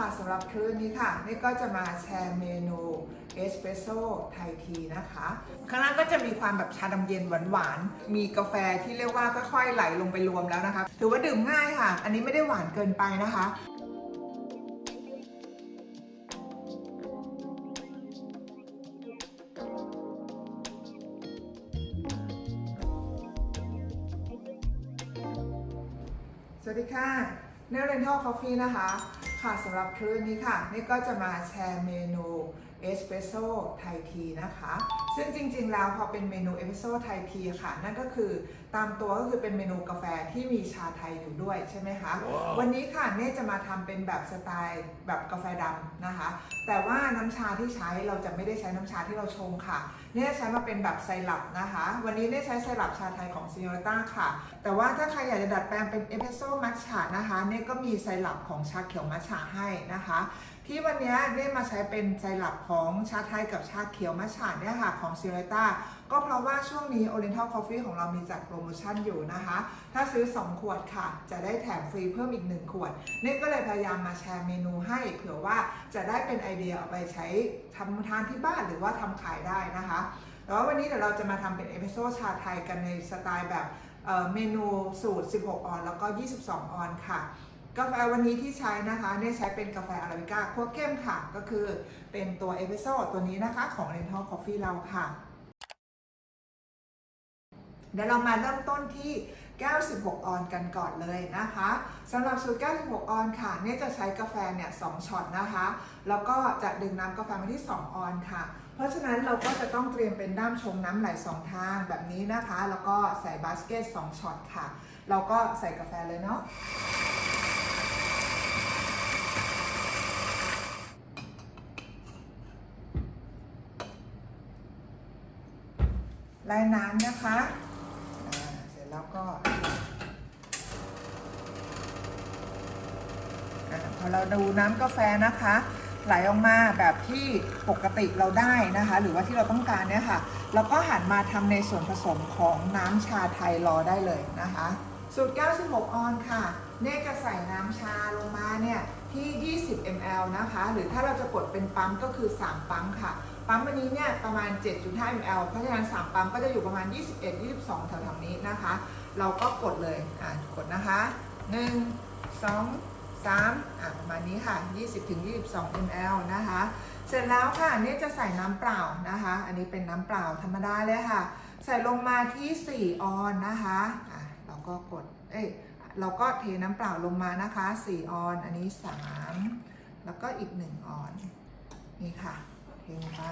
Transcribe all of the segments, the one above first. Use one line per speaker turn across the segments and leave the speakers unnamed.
ค่ะสำหรับคลิปนี้ค่ะนี่ก็จะมาแชร์เมนูเอสเปรสโซ่ไทยทีนะคะ ข้างล่างก็จะมีความแบบชาดำเย็นหวานๆ มีกาแฟที่เรียกว่าค่อยๆไหลลงไปรวมแล้วนะคะ ถือว่าดื่มง่ายค่ะ อันนี้ไม่ได้หวานเกินไปนะคะสวัสดีค่ะเนลเรนทัลคอฟฟี่นะคะ ค่ะสำหรับคลิปนี้ค่ะ นี่ก็จะมาแชร์เมนู เอสเปรสโซ่ไทยทีนะคะ ซึ่งจริงๆ แล้วพอเป็นเมนูเอสเปรสโซ่ไทยทีค่ะ นั่นก็คือตามตัวก็คือเป็นเมนูกาแฟที่มีชาไทยอยู่ด้วยใช่ไหมคะวันนี้ค่ะเน่จะมาทำเป็นแบบสไตล์แบบกาแฟดำนะคะ แต่ว่าน้ำชาที่ใช้เราจะไม่ได้ใช้น้ำชาที่เราชงค่ะ เนี่ยใช้มาเป็นแบบไซรัปนะคะ วันนี้เนี่ยใช้ไซรัปชาไทยของซิโนต้าค่ะ แต่ว่าถ้าใครอยากจะดัดแปลงเป็นเอสเปรสโซ่มัทฉะนะคะ เนี่ยก็มีไซรัปของชาเขียวมัทฉะให้นะคะ ที่วันนี้เนี่มาใช้เป็นไซรัปของชาไทยกับชาเขียวมัทฉะเนี่ยค่ะของซิโนต้าก็เพราะว่าช่วงนี้ Oriental Coffee ของเรามีจัดโปรโมชั่นอยู่นะคะ ถ้าซื้อ 2 ขวดค่ะ จะได้แถมฟรีเพิ่มอีก 1 ขวด นี่ก็เลยพยายามมาแชร์เมนูให้เผื่อว่าจะได้เป็นไอเดียเอาไปใช้ทำทานที่บ้านหรือว่าทำขายได้นะคะแต่ว่าวันนี้เดี๋ยวเราจะมาทำเป็นเอพิโซดชาไทยกันในสไตล์แบบเเมนูสูตร 16 ออน แล้วก็ 22 ออนค่ะ กาแฟวันนี้ที่ใช้นะคะเนี่ยใช้เป็นกาแฟอาราบิก้าคั่วเข้มค่ะ ก็คือเป็นตัวเอสเพิโซดตัวนี้นะคะของ Rental Coffee เราค่ะ เดี๋ยวเรามาเริ่มต้นที่96ออนกันก่อนเลยนะคะสำหรับสูตร96ออนค่ะ เนี่ยจะใช้กาแฟเนี่ย2ช็อตนะคะ แล้วก็จะดึงน้ำกาแฟมาที่ 2 ออนค่ะ เพราะฉะนั้นเราก็จะต้องเตรียมเป็นด้ามชงน้ำไหล2ทางแบบนี้นะคะ แล้วก็ใส่บาสเกต2ช็อตค่ะ เราก็ใส่กาแฟเลยเนาะ ไล่น้ำนะคะ เสร็จแล้วก็พอเราดูน้ำกาแฟนะคะ ไหลออกมาแบบที่ปกติเราได้นะคะ หรือว่าที่เราต้องการเนี่ยค่ะ เราก็หันมาทำในส่วนผสมของน้ำชาไทยรอได้เลยนะคะ สูตร 96 ออนค่ะ เน่จะใส่น้ำชาลงมาเนี่ยที่ 20 ml นะคะ หรือถ้าเราจะกดเป็นปั๊มก็คือ 3 ปั๊มค่ะ ปั๊มวันนี้เนี่ยประมาณ 7.5 ml เพราะฉะนั้น 3 ปั๊มก็จะอยู่ประมาณ 21 22แถวๆนี้นะคะ เราก็กดเลยอะกดนะคะ 1 2 3อะประมาณนี้ค่ะ 20-22 ml นะคะ เสร็จแล้วค่ะเนี่ยจะใส่น้ำเปล่านะคะ อันนี้เป็นน้ำเปล่าธรรมดาเลยค่ะ ใส่ลงมาที่ 4 ออนนะคะอะเราก็กด เอ้ยเราก็เทน้ำเปล่าลงมานะคะ 4 ออน อันนี้ 3 แล้วก็อีก 1 ออน นี่ค่ะ เทลงไป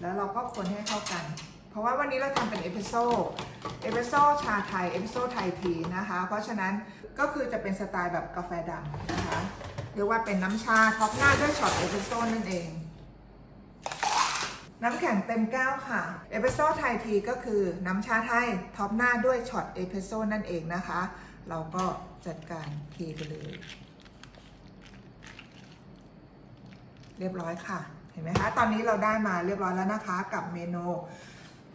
แล้วเราก็คนให้เข้ากัน เพราะว่าวันนี้เราทำเป็นเอพิโซดเอพิโซดชาไทยเอพิโซดไทยทีนะคะ เพราะฉะนั้นก็คือจะเป็นสไตล์แบบกาแฟดำนะคะเรียกว่าเป็นน้ำชาท็อปหน้าด้วยช็อตเอพิโซดนั่นเอง น้ำแข็งเต็มแก้วค่ะเอพิโซดไทยทีก็คือน้ำชาไทยท็อปหน้าด้วยช็อตเอพิโซดนั่นเองนะคะ เราก็จัดการเทไปเลย เรียบร้อยค่ะ เห็นไหมคะ ตอนนี้เราได้มาเรียบร้อยแล้วนะคะ กับเมนู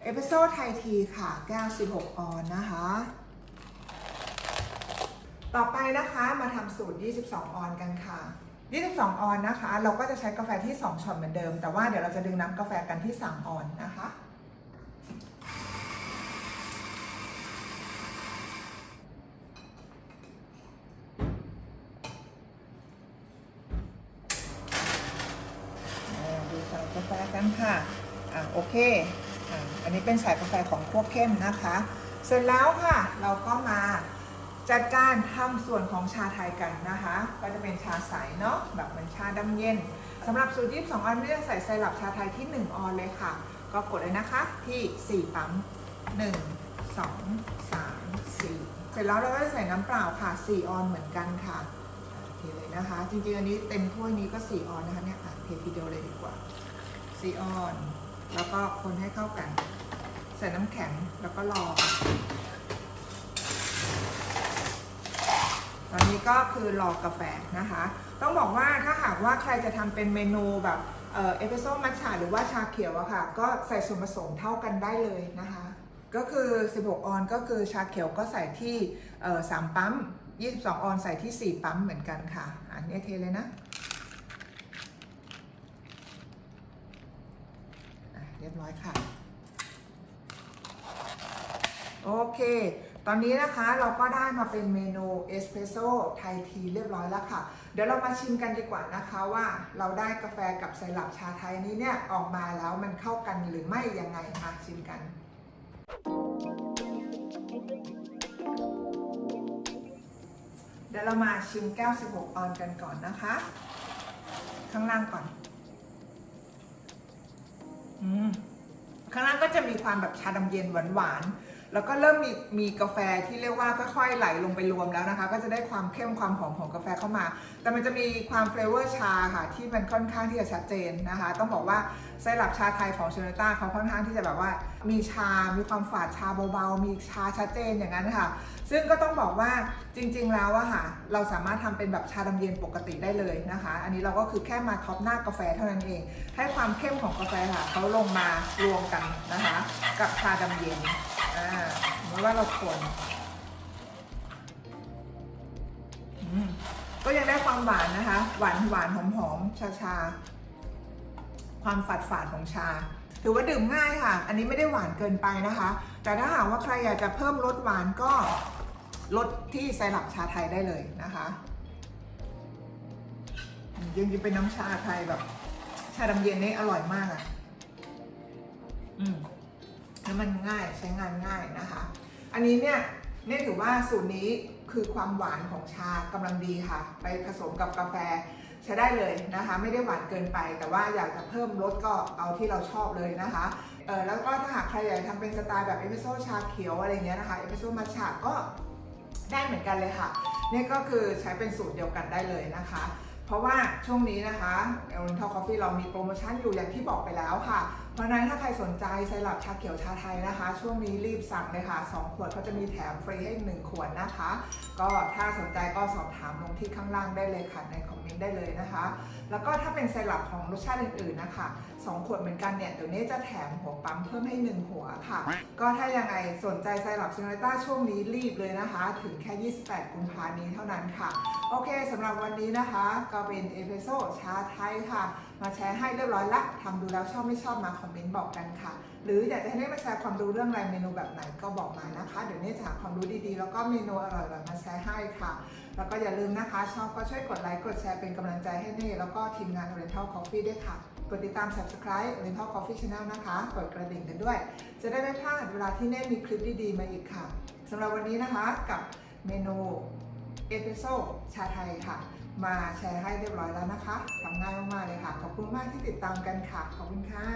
เอพิโซดไทยทีค่ะ แก้ว 16 ออนนะคะ ต่อไปนะคะมาทำสูตร 22 ออนกันค่ะ 22 ออนนะคะ เราก็จะใช้กาแฟที่ 2ช็อตเหมือนเดิม แต่ว่าเดี๋ยวเราจะดึงน้ำกาแฟกันที่ 3 ออนนะคะ อ่าดูใส่กาแฟกันค่ะ อ่าโอ เคอ่าอันนี้เป็นสายกาแฟของพวกเข้มนะคะ เสร็จแล้วค่ะเราก็มาจัดการทำส่วนของชาไทยกันนะคะ ก็จะเป็นชาใสเนาะแบบเหมือนชาดำเย็นสำหรับสูตร22องออนไม่ได้ใส่ไซรัปชาไทยที่ 1 ออนเลยค่ะ ก็กดเลยนะคะที่ 4 ปั๊ม 1 2 3 4 เสร็จแล้วเราก็จะใส่น้ำเปล่าค่ะ 4 ออนเหมือนกันค่ะเทเลยนะคะ จริงๆ อันนี้เต็มถ้วยนี้ก็ 4 ออนนะคะเนี่ยเททีเดียวเลยดีกว่าซีออน แล้วก็คนให้เข้ากัน ใส่น้ำแข็งแล้วก็รอ ตอนนี้ก็คือรอกาแฟนะคะ ต้องบอกว่าถ้าหากว่าใครจะทำเป็นเมนูแบบเอเอสเปรสโซ่มัทฉะหรือว่าชาเขียวอะค่ะ ก็ใส่ส่วนผสมเท่ากันได้เลยนะคะ ก็คือ 16 ออนก็คือชาเขียวก็ใส่ที่ 3 ปั๊ม 22 ออนใส่ที่ 4 ปั๊มเหมือนกันค่ะ อันนี้เทเลยนะ ร้อยค่ะ โอเค ตอนนี้นะคะเราก็ได้มาเป็นเมนูเอสเปรสโซ่ไทยทีเรียบร้อยแล้วค่ะ เดี๋ยวเรามาชิมกันดีกว่านะคะว่าเราได้กาแฟกับไซรัปชาไทยนี้เนี่ยออกมาแล้วมันเข้ากันหรือไม่ยังไงมาชิมกันเดี๋ยวเรามาชิมแก้ว 16 ออนกันก่อนนะคะ ข้างล่างก่อน อืม ข้างล่างก็จะมีความแบบชาดำเย็นหวานๆ แล้วก็เริ่มมีมีกาแฟที่เรียกว่าค่อยๆไหลลงไปรวมแล้วนะคะ ก็จะได้ความเข้มความหอมของกาแฟเข้ามา แต่มันจะมีความเฟลเวอร์ชาค่ะที่มันค่อนข้างที่จะชัดเจนนะคะ ต้องบอกว่าไซรัปชาไทยของเชนต้าเขาค่อนข้างที่จะแบบว่า มีชา มีความฝาดชาเบาๆ มีชาชัดเจนอย่างนั้นค่ะ ซึ่งก็ต้องบอกว่าจริงๆแล้วอะค่ะ เราสามารถทำเป็นแบบชาดำเย็นปกติได้เลยนะคะ อันนี้เราก็คือแค่มาท็อปหน้ากาแฟเท่านั้นเอง ให้ความเข้มของกาแฟค่ะเขาลงมารวมกันนะคะ กับชาดำเย็น อ่าสมมติว่าเราคนก็ยังได้ความหวานนะคะ หวานหวานหอมหอมชาชาความฝาดฝาดๆของชา ถือว่าดื่มง่ายค่ะ อันนี้ไม่ได้หวานเกินไปนะคะ แต่ถ้าหากว่าใครอยากจะเพิ่มรสหวานก็ลดที่ไซรัปชาไทยได้เลยนะคะยังจะเป็นน้ำชาไทยแบบ ชาดำเย็นนี่อร่อยมากอะ อืม แล้วมันง่ายใช้งานง่ายนะคะ อันนี้เนี่ยเนี่ยถือว่าสูตรนี้คือความหวานของชากำลังดีค่ะ ไปผสมกับกาแฟใช้ได้เลยนะคะ ไม่ได้หวานเกินไป แต่ว่าอยากจะเพิ่มรสก็เอาที่เราชอบเลยนะคะเออแล้วก็ถ้าหากใครอยากทำเป็นสไตล์แบบเอสเปรสโซ่ชาเขียวอะไรเงี้ยนะคะเอสเปรสโซ่มัทฉะก็ได้เหมือนกันเลยค่ะนี่ก็คือใช้เป็นสูตรเดียวกันได้เลยนะคะ เพราะว่าช่วงนี้นะคะ Oriental Coffee เรามีโปรโมชั่นอยู่อย่างที่บอกไปแล้วค่ะ เพราะนั้นถ้าใครสนใจไซรัปชาเขียวชาไทยนะคะ ช่วงนี้รีบสั่งเลยค่ะ2ขวดเขาจะมีแถมฟรีให้ 1 ขวดนะคะ ก็ถ้าสนใจก็สอบถามลงที่ข้างล่างได้เลยค่ะในคอมเมนต์ได้เลยนะคะ แล้วก็ถ้าเป็นไซรัปของรสชาติอื่นๆนะคะ 2 ขวดเหมือนกันเนี่ยเดี๋ยวนี้จะแถมหัวปั๊มเพิ่มให้ 1 หัวค่ะ ก็ถ้ายังไงสนใจไซรัปซิงเลต้าช่วงนี้รีบเลยนะคะ ถึงแค่ 28 กุมภานี้เท่านั้นค่ะ โอเคสำหรับวันนี้นะคะ ก็เป็นเอสเปรสโซ่ชาไทยค่ะ มาแชร์ให้เรียบร้อยละทำดูแล้วชอบไม่ชอบมาคอมเมนต์บอกกันค่ะ หรืออยากจะให้ได้มาแชร์ความรู้เรื่องอะไรเมนูแบบไหนก็บอกมานะคะ เดี๋ยวนี้จะหาความรู้ดีๆ แล้วก็เมนูอร่อยๆมาแชร์ให้ค่ะ แล้วก็อย่าลืมนะคะ ชอบก็ช่วยกดไลค์กดแชร์เป็นกำลังใจให้เน่แล้วก็ทีมงาน Oriental Coffee ด้วยค่ะกดติดตาม subscribe Oriental Coffee Channel นะคะกดกระดิ่งกันด้วย จะได้ไม่พลาดเวลาที่เน่มีคลิปดีๆมาอีกค่ะสำหรับวันนี้นะคะกับเมนู เอสเปรสโซ่ชาไทยค่ะ มาแชร์ให้เรียบร้อยแล้วนะคะทำง่ายมากๆเลยค่ะ ขอบคุณมากที่ติดตามกันค่ะ ขอบคุณค่ะ